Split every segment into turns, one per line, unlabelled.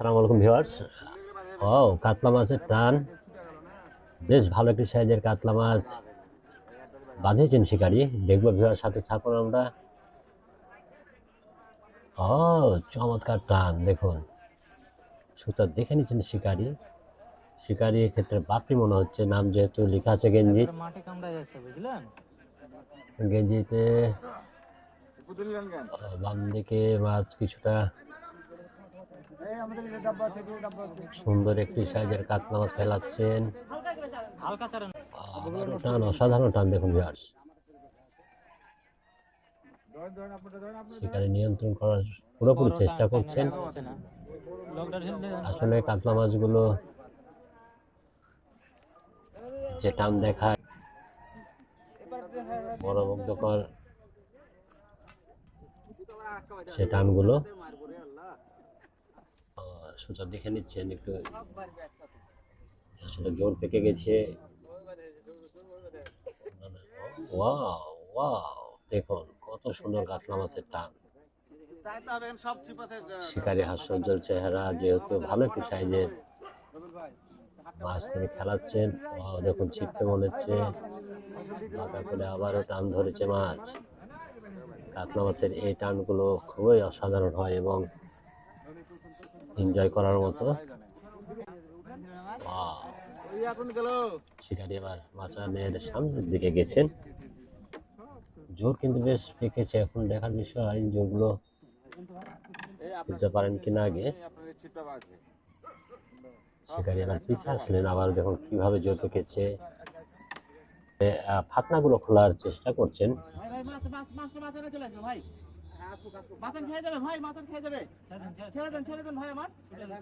সালাম আলাইকুম ভিউয়ার্স ও কাতলা মাছের টান বেশ ভালো একটি সাইজের কাতলা মাছ বাঁধেছেন শিকারি। দেখব ভিউয়ার সাথে থাকুন আমরা। ও চমৎকার টান দেখুন। সুতা দেখে নিচ্ছেন শিকারি। শিকারি ক্ষেত্রে বাপরি মনে হচ্ছে। নাম যেহেতু লেখা আছে গেঞ্জি গেঞ্জিতে। বাম দিকে মাছ কিছুটা সুন্দর একটি সাইজের কাতলা মাছ ফেলাচ্ছেন। টান অসাধারণ টান দেখুন ভিউয়ার্স শিকারি নিয়ন্ত্রণ করার পুরোপুরি চেষ্টা করছেন। আসলে কাতলা মাছগুলো যে টান দেখায় মনোমুগ্ধকর সে টানগুলো সুতা দেখে নিচ্ছেন, একটু আসলে জোর পেকে গেছে। ওয়াও ওয়াও, দেখুন কত সুন্দর কাতলা মাছের টান। শিকারি হাস্যজ্জ্বল চেহারা, যেহেতু ভালো একটু সাইজের মাছ তিনি খেলাচ্ছেন। দেখুন ছিপতে মনে হচ্ছে। মাথা করে আবারও টান ধরেছে মাছ। কাতলা মাছের এই টানগুলো খুবই অসাধারণ হয় এবং এনজয় করার মতো! শিকারি এবার মাচানের সামনের দিকে গেছেন। জোর কিন্তু বেশ পেকেছে এখন দেখার বিষয় জোরগুলো বুঝতে পারেন কিনা আগে। শিকারি এবার পিছে আসলেন আবার দেখুন কীভাবে জোর পেকেছে। ফাতনাগুলো খোলার চেষ্টা করছেন।
মাছন খেয়ে যাবে ভাই মাছন খেয়ে যাবে। ছেড়ে দেন ছেড়ে দেন ভাই আমার।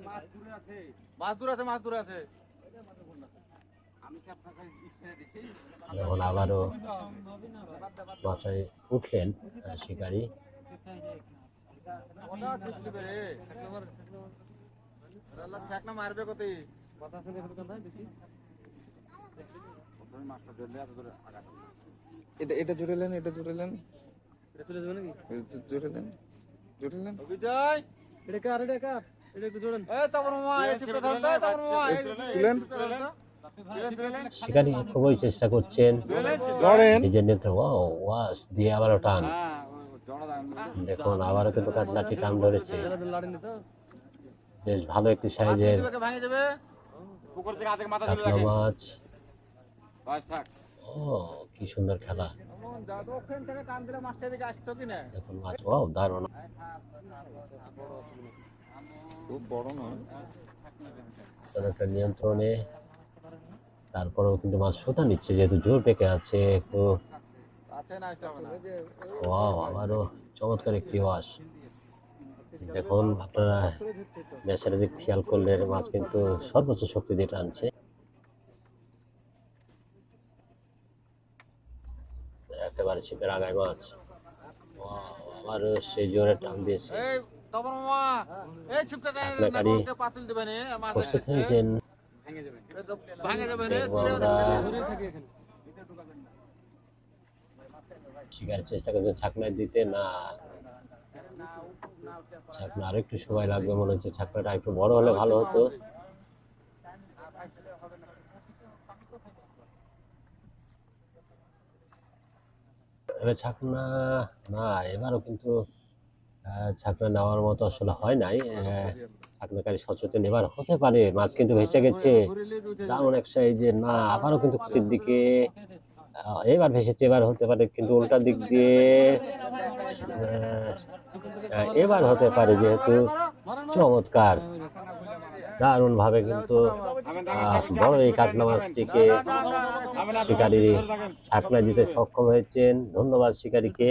মাছ দূর আছে। মাছ দূর আছে
যখন আবারও মাথায় উঠলেন শিকারি।
মারবে কথা শুনে দেখি।
এটা এটা জুড়ে নেন এটা জুড়ে নেন
নাকি?
এটা
কার এটা কার? এটা একটু
এই মামা এই চিপটা মামা এই
তুলেন
তুলেন
খুবই চেষ্টা করছেন। নেত্র ওয়াও ওয়াস দিয়ে আবারও টান।
হ্যাঁ
দেখুন আবারও কিন্তু কাতলাটি টান ধরেছে। বেশ ভালো একটি সাইজের মাছ।
থাক।
ও কি সুন্দর খেলা।
যাদব ওখান থেকে টান দিলে মাছটা দিকে আসতো কি না?
দেখুন মাছ ওয়াও দারুণ।
খুব বড় নয়
একটা নিয়ন্ত্রণে তারপরেও কিন্তু মাছ সোতা নিচ্ছে যেহেতু জোর পেকে আছে একটু। ওয়াও আবারও চমৎকার একটি ওয়াশ। দেখুন আপনারা ম্যাচের দিক খেয়াল করলে মাছ কিন্তু সর্বোচ্চ শক্তি দিয়ে টানছে একেবারে ছিপের আগায় মাছ ওয়াও, আবারও সেই জোরে টান দিয়েছে
এই তারপর মামা এই চিপটা
ছাকনা কারি।
পাতিল দিবে না মাছ
প্রস্তুত হয়েছেন
ভেঙে যাবে ভাঙে যাবে রে
দেখব আমরা। শিকারের চেষ্টা করছে ছাকনায় দিতে না। ছাকনা আরও একটু সময় লাগবে মনে হচ্ছে ছাকনাটা একটু বড় হলে ভালো হতো। এবার ছাকনা, না, এবারও কিন্তু ছাকনা নেওয়ার মতো আসলে হয় নাই। ছাকনাকারী সচেতন এবার হতে পারে, মাছ কিন্তু ভেসে গেছে। দারুণ এক সাইজে না, আবারও কিন্তু ক্ষতির দিকে এবার ভেসেছে, এবার হতে পারে কিন্তু উল্টা দিক দিয়ে এবার হতে পারে যেহেতু চমৎকার। দারুণ ভাবে কিন্তু বড় এই কাতলা মাছটিকে শিকারি ছাকনা দিতে সক্ষম হয়েছেন। ধন্যবাদ শিকারীকে।